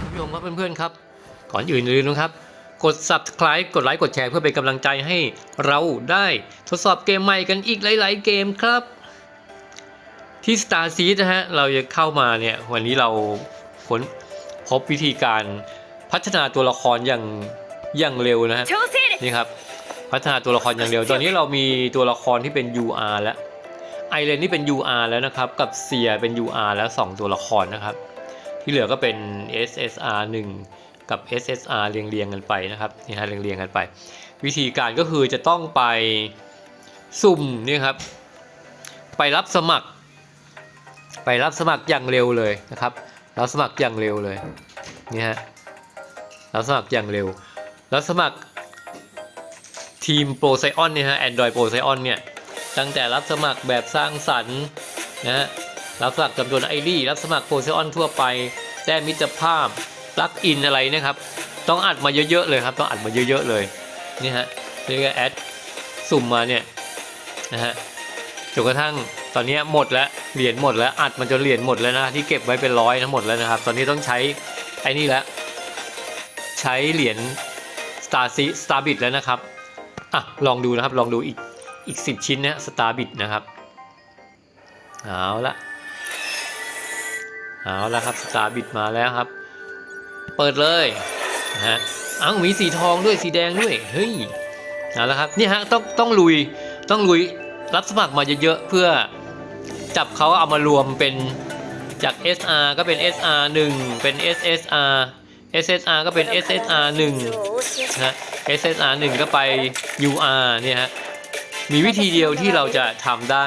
คุณผู้ชมครับเพื่อนๆครับ ก่อนอื่นเลยนะครับ กด subscribe กดไลค์กดแชร์เพื่อเป็นกำลังใจให้เราได้ทดสอบเกมใหม่กันอีกหลาย ๆ เกมครับ ที่ Star Seed นะฮะ เราจะเข้ามาเนี่ย วันนี้เราค้นพบวิธีการพัฒนาตัวละครอย่างอย่างเร็วนะฮะนี่ครับ พัฒนาตัวละครอย่างเร็ว ตอนนี้เรามีตัวละครที่เป็น UR แล้วไอเรนนี่เป็น UR แล้วนะครับ กับเซียเป็น UR แล้ว 2 ตัวละครนะครับ ที่เหลือก็เป็น SSR 1 กับ SSR เรียงเรียงกันไปนะครับนี่ฮะเรียงเรียงกันไป วิธีการก็คือจะต้องไปสุ่มนี่ครับ ไปรับสมัคร ไปรับสมัครอย่างเร็วเลยนะครับรับสมัครอย่างเร็วเลยนี่ฮะรับสมัครอย่างเร็วรับสมัครทีมโปรไซออนเนี่ยฮะ Android โปรไซออนเนี่ยตั้งแต่รับสมัครแบบสร้างสรรค์นะฮะ รับสมัครจำนวนไอดีรับสมัครโปรไซออนทั่วไปแต้มมิตรภาพปลักอินอะไรนะครับ ต้องอัดมาเยอะๆเลยครับ ต้องอัดมาเยอะๆเลยนี่ฮะนี่ก็แอดสุ่มมาเนี่ยนะฮะจนกระทั่งตอนนี้หมดแล้วเหรียญหมดแล้วอัดมันจนเหรียญหมดแล้วนะที่เก็บไว้เป็นร้อยทั้งหมดแล้วนะครับ ตอนนี้ต้องใช้ไอ้นี่แล้วใช้เหรียญ Star C Star Bit แล้วนะครับอะลองดูนะครับลองดูอีกอีก10ชิ้นนะ Star Bit นะครับเอาละ เอาละครับสตาร์บิดมาแล้วครับ เปิดเลยนะฮะอ้าวมีสีทองด้วยสีแดงด้วยเฮ้ยเอาละครับนี่ฮะต้องต้องลุยต้องลุยรับสมัครมาเยอะๆเพื่อจับเขาเอามารวมเป็นจาก SR ก็เป็น SR 1 เป็น SSR SSR ก็เป็น SSR 1นะ SSR 1 ก็ไป UR เนี่ยฮะมีวิธีเดียวที่เราจะทำได้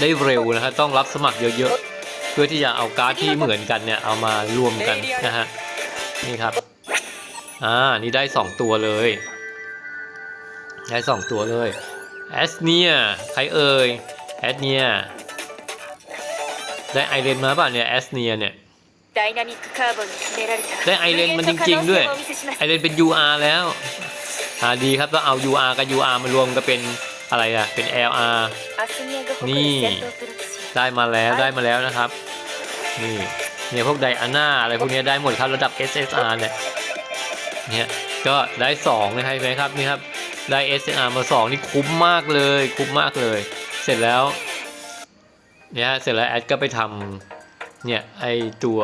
ได้เร็วนะครับต้องรับสมัครเยอะๆ เพื่อที่จะเอาการ์ดที่เหมือนกันเนี่ยเอามารวมกันนะฮะนี่ครับอ่านี่ได้สองตัวเลย ได้สองตัวเลยแอสเนียใครเอ่ยแอสเนียได้ไอเลนมาป่ะเนี่ยแอสเนียเนี่ยได้ไอเลนมันจริง ๆ ด้วยไอเลนเป็น UR แล้วหาดีครับต้องเอา UR กับ UR มารวมกันเป็นอะไรอะเป็น LR นี่ ได้มาแล้วได้มาแล้วนะครับ นี่เนี่ยพวกไดอาน่าอะไรพวกนี้ได้หมดครับระดับ SSR เนี่ยเนี่ยก็ได้2นะครับไหมครับนี่ครับได้ SSR มา 2 นี่คุ้มมากเลยคุ้มมากเลย เสร็จแล้วเนี่ยเสร็จแล้วแอดก็ไปทำเนี่ยไอตัว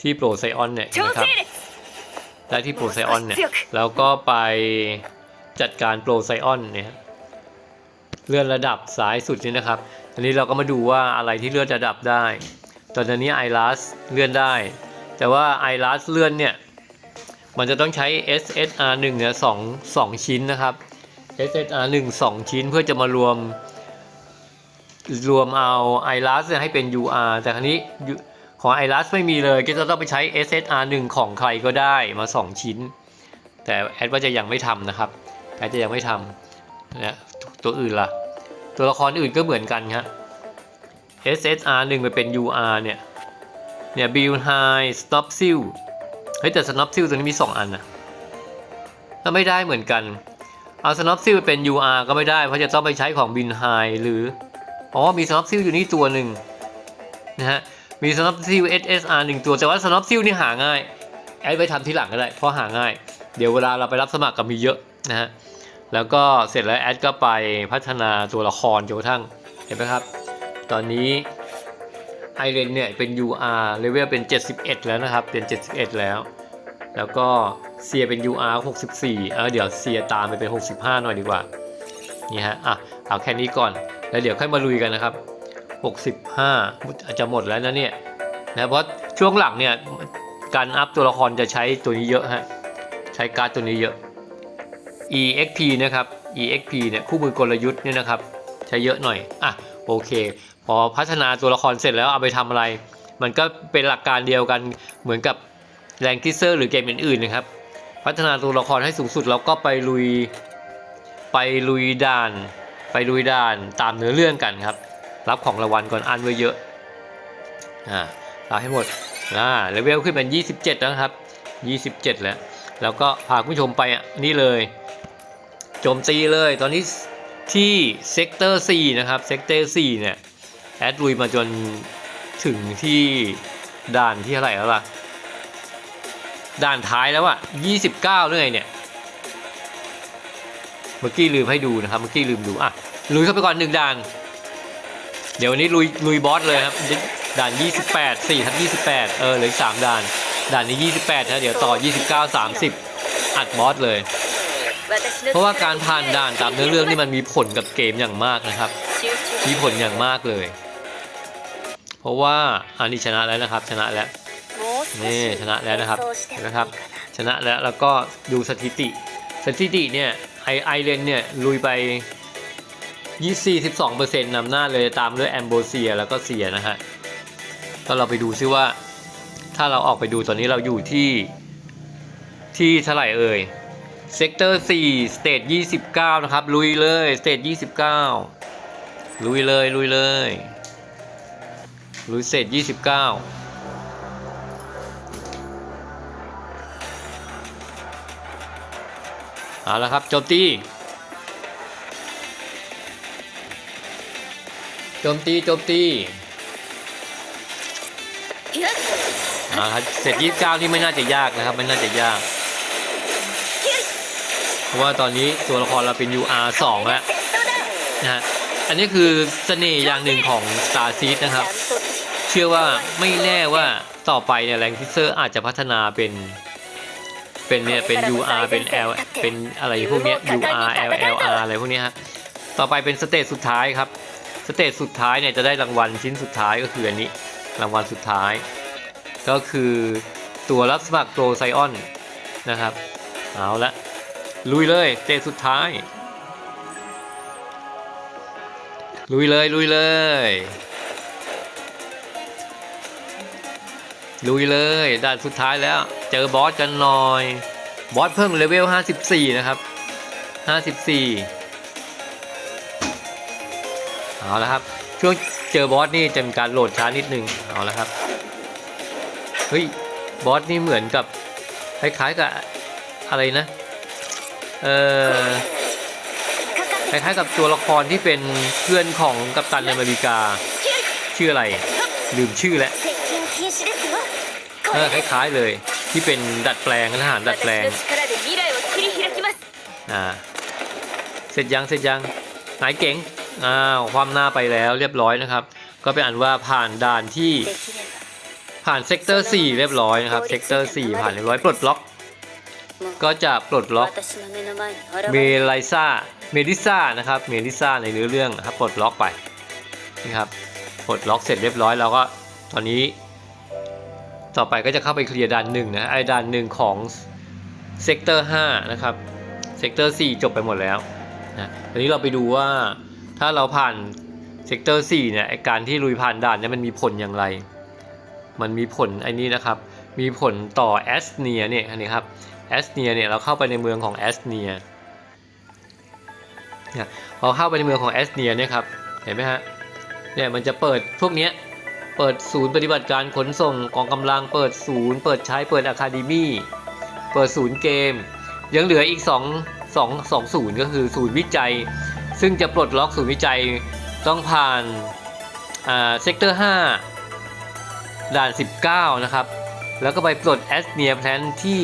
ที่โปรไซออนเนี่ยนะครับได้ที่โปรไซออนเนี่ยแล้วก็ไปจัดการโปรไซออนเนี่ยเลื่อนระดับสายสุดนี้นะครับ อันนี้เราก็มาดูว่าอะไรที่เลื่อนระดับได้ ตอนนี้ไอรัสเลื่อนได้ แต่ว่าไอรัสเลื่อนเนี่ยมันจะต้องใช้ SSR 1เนี่ยสองสองชิ้นนะครับ SSR 1 2 ชิ้นเพื่อจะมารวม รวมเอาไอรัสให้เป็น UR แต่ครั้นี้ของไอรัสไม่มีเลยก็จะต้องไปใช้ SSR 1 ของใครก็ได้มา 2 ชิ้น แต่แอดว่าจะยังไม่ทำนะครับแอดจะยังไม่ทำนะตัวอื่นล่ะ ตัวละครอื่นก็เหมือนกันครับ SSR 1ไปเป็น UR เนี่ย เนี่ย Build High Stop Seal เฮ้ยแต่ Stop Seal ตัวนี้มี 2 อันนะถ้าไม่ได้เหมือนกัน เอา Stop Seal ไปเป็น UR ก็ไม่ได้ เพราะจะต้องไปใช้ของ Build High หรือ อ๋อ มี Stop Seal อยู่นี่ตัวหนึ่งนะฮะ มี Stop Seal SSR หนึ่งตัว แต่ว่า Stop Seal นี่หาง่าย แอดไปทำทีหลังก็ได้ เพราะหาง่าย เดี๋ยวเวลาเราไปรับสมัครก็มีเยอะนะฮะ แล้วก็เสร็จแล้วแอดก็ไปพัฒนาตัวละครจนกระทั่งเห็นไหมครับ ตอนนี้ไอเรนเนี่ยเป็น UR เลเวลเป็น 71 แล้วนะครับ เป็น 71 แล้ว แล้วก็เซียเป็น UR 64เออเดี๋ยวเซียตามไปเป็น 65 หน่อยดีกว่า นี่ฮะ อะ เอาแค่นี้ก่อน แล้วเดี๋ยวค่อยมาลุยกันนะครับ 65อาจจะหมดแล้วนะเนี่ย นะเพราะช่วงหลังเนี่ย การอัพตัวละครจะใช้ตัวนี้เยอะฮะ ใช้การ์ดตัวนี้เยอะ EXP นะครับ EXP เนี่ยคู่มือกลยุทธ์เนี่ยนะครับใช้เยอะหน่อยอะโอเค พอพัฒนาตัวละครเสร็จแล้วเอาไปทำอะไร มันก็เป็นหลักการเดียวกันเหมือนกับแรงคิเซอร์หรือเกมอื่นๆนะครับ พัฒนาตัวละครให้สูงสุดเราก็ไปลุยไปลุยด่าน ไปลุยด่านตามเนื้อเรื่องกันครับ รับของรางวัลก่อนอันไว้เยอะอ่ารับให้หมดอ่าเลเวลขึ้นเป็น 27 แล้วนะครับ 27 แล้ว แล้วก็พาคุณผู้ชมไปอะนี่เลย โจมตีเลยตอนนี้ที่เซกเตอร์4นะครับเซกเตอร์4เนี่ยแอดลุยมาจนถึงที่ด่านที่เท่าไหร่แล้วล่ะ ด่านท้ายแล้วอะ29เรื่อยเนี่ย เมื่อกี้ลืมให้ดูนะครับ เมื่อกี้ลืมดูอะลุยเข้าไปก่อนหนึ่งด่าน เดี๋ยววันนี้ลุยลุยบอสเลยครับ ด่าน 28 4ทับ28 เออเหลืออกสามด่าน ด่านนี้ 28นะเดี๋ยวต่อ 29 30 อัดบอสเลย เพราะว่าการผ่านด่านตามเนื้อเรื่องนี่มันมีผลกับเกมอย่างมากนะครับ มีผลอย่างมากเลย เพราะว่าอันนี้ชนะแล้วนะครับ ชนะแล้วนี่ชนะแล้วนะครับนะครับ ชนะแล้วแล้วก็ดูสถิติ สถิติเนี่ยไอไอเลนเนี่ยลุยไป24-12%นำหน้าเลยตามด้วยแอมโบเซียแล้วก็เสียนะฮะก็เราไปดูซิว่า ถ้าเราออกไปดูตอนนี้เราอยู่ที่ที่เท่าไหร่เอ่ย เซกเตอร์4สเตท29นะครับ ลุยเลยสเตท29ลุยเลยลุยเลยลุยสเตท29เอาละครับโจมตีโจมตีโจมตีเอาละครับเสร็จ29ที่ไม่น่าจะยากนะครับ ไม่น่าจะยากเพ ราะว่าตอนนี้ตัวละครเราเป็น UR 2แล้วนะฮะอันนี้คือเสน่ห์อย่างหนึ่งของ Star Seed นะครับ เชื่อว่าไม่แน่ว่าต่อไปเนี่ยแรงทิเซอร์อาจจะพัฒนาเป็น เป็นเนี่ยเป็น UR เป็น L เป็นอะไรพวกเนี้ย UR LLR อะไรพวกนี้ฮะต่อไปเป็นสเตจสุดท้ายครับสเตจสุดท้ายเนี่ยจะได้รางวัลชิ้นสุดท้ายก็คืออันนี้รางวัลสุดท้าย ก็คือตัวรับสมัครโปรไซออนนะครับ เอาละ ลุยเลยเตจสุดท้าย ลุยเลยลุยเลย ลุยเลยด่านสุดท้ายแล้ว เจอบอสกันหน่อย บอสเพิ่มเลเวล 54 นะครับ 54 เอาละครับ ช่วงเจอบอสนี่จะมีการโหลดช้านิดนึง เอาละครับ เฮ้ย บอสนี่เหมือนกับ คล้ายๆกับอะไรนะ เออคล้ายๆกับตัวละครที่เป็นเพื่อนของกัปตันอเมริกา ชื่ออะไร ลืมชื่อแล้วเออคล้ายๆเลย ที่เป็นดัดแปลงทหารดัดแปลงอ่าเสร็จยังเสร็จยังหายเก๋งอ้าวความหน้าไปแล้วเรียบร้อยนะครับ ก็เป็นอันว่าผ่านด่านที่ผ่านเซกเตอร์4เรียบร้อยนะครับเซกเตอร์4ผ่านเรียบร้อยปลดล็อก ก็จะปลดล็อกเมลิซ่าเมลิซ่านะครับเมลิซ่าในเนื้อเรื่องนะครับปลดล็อกไปนี่ครับปลดล็อกเสร็จเรียบร้อยแล้วก็ตอนนี้ ต่อไปก็จะเข้าไปเคลียร์ด่านหนึ่งนะไอ้ด่านหนึ่งของเซกเตอร์5นะครับเซกเตอร์4จบไปหมดแล้วนะทีนี้เราไปดูว่าถ้าเราผ่านเซกเตอร์4เนี่ยการที่ลุยผ่านด่านเนี่ยมันมีผลอย่างไร มันมีผลไอ้นี้นะครับ มีผลต่อแอสเนียเนี่ยนนี้ครับ แอสเนียเนี่ยเราเข้าไปในเมืองของแอสเนียพอเข้าไปในเมืองของแอสเนียเนี่ยครับเห็นไหมฮะเนี่ยมันจะเปิดพวกนี้เปิดศูนย์ปฏิบัติการขนส่งกองกำลังเปิดศูนย์เปิดใช้เปิดอะคาเดมี่เปิดศูนย์เกม ยังเหลืออีก 2 2 2ศูนย์ก็คือศูนย์วิจัย ซึ่งจะปลดล็อกศูนย์วิจัยต้องผ่านอ่าเซกเตอร์5ด่าน 19 นะครับ แล้วก็ไปปลดแอสเนียแพลนที่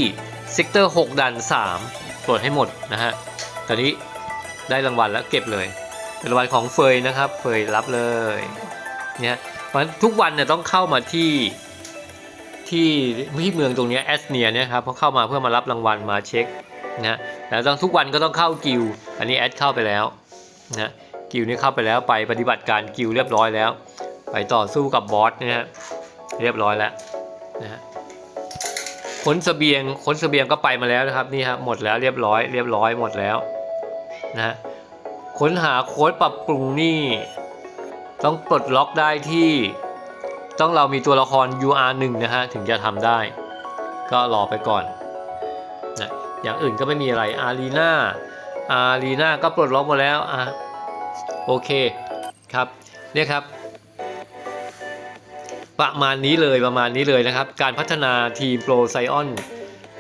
ซิกเตอร์6ด่าน3ปลดให้หมดนะฮะ ตอนนี้ได้รางวัลแล้วเก็บเลยเป็นรางวัลของเฟยนะครับ เฟยรับเลยเนี่ยเพราะฉะนั้นทุกวันเนี่ยต้องเข้ามาที่ที่ที่เมืองตรงนี้แอสเนียเนี่ยครับเพราะเข้ามาเพื่อมารับรางวัลมาเช็คนะแล้วต้องทุกวันก็ต้องเข้ากิลอันนี้แอดเข้าไปแล้วนะกิลนี่เข้าไปแล้วไปปฏิบัติการกิลเรียบร้อยแล้ว ไปต่อสู้กับบอสนะฮะเรียบร้อยแล้วนะฮะ ขนเสบียงขนเสบียงก็ไปมาแล้วนะครับนี่ฮะหมดแล้วเรียบร้อยเรียบร้อยหมดแล้วนะฮะค้นหาโค้ดปรับปรุงนี่ ต้องปลดล็อกได้ที่ต้องเรามีตัวละคร UR 1 นะฮะถึงจะทำได้ ก็รอไปก่อนนะอย่างอื่นก็ไม่มีอะไรอารีนาอารีนาก็ปลดล็อกหมดแล้วอะโอเคครับเนี่ยครับ ประมาณนี้เลยประมาณนี้เลยนะครับ การพัฒนาทีมโปรไซออน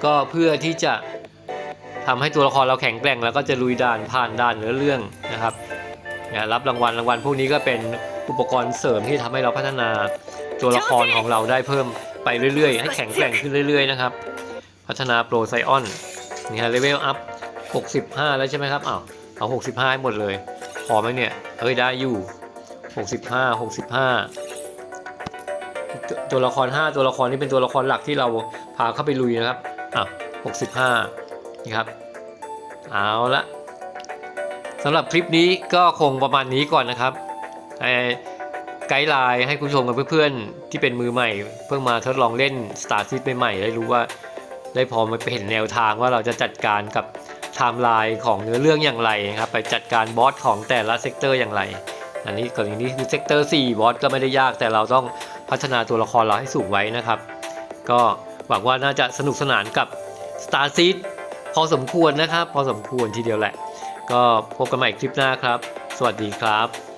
ก็เพื่อที่จะทำให้ตัวละครเราแข็งแกร่ง แล้วก็จะลุยด่านผ่านด่านเนื้อเรื่องนะครับเนี่ยรับรางวัลรางวัลพวกนี้ก็เป็นอุปกรณ์เสริมที่ทำให้เราพัฒนาตัวละครของเราได้เพิ่มไปเรื่อยๆ ให้แข็งแกร่งขึ้นเรื่อยๆนะครับ พัฒนาโปรไซออนนี่ฮะเลเวลอัพ 65 แล้วใช่ไหมครับอ้าวเอา 65ให้หมดเลย พอไหมเนี่ยเอ้ยได้อยู่ 65 65 ตัวละคร 5 ตัวละครนี้เป็นตัวละครหลักที่เราพาเข้าไปลุยนะครับอะ65นี่ครับ เอาละสำหรับคลิปนี้ก็คงประมาณนี้ก่อนนะครับไอ้ไกด์ไลน์ให้คุณผู้ชมกับเพื่อนๆ ที่เป็นมือใหม่ เพิ่งมาทดลองเล่น Star c i t ใหม่ๆได้รู้ว่าได้พอมาเห็นแนวทางว่าเราจะจัดการกับไทม์ไลน์ของเนื้อเรื่องอย่างไรนะครับ ไปจัดการบอสของแต่ละเซกเตอร์อย่างไร อันนี้กรณีนี้คือเซกเตอร์4บอสก็ไม่ได้ยากแต่เราต้อง พัฒนาตัวละครเราให้สูงไว้นะครับ ก็หวังว่าน่าจะสนุกสนานกับ Star s e e d พอสมควรนะครับ พอสมควรทีเดียวแหละ ก็พบกันใหม่คลิปหน้าครับ สวัสดีครับ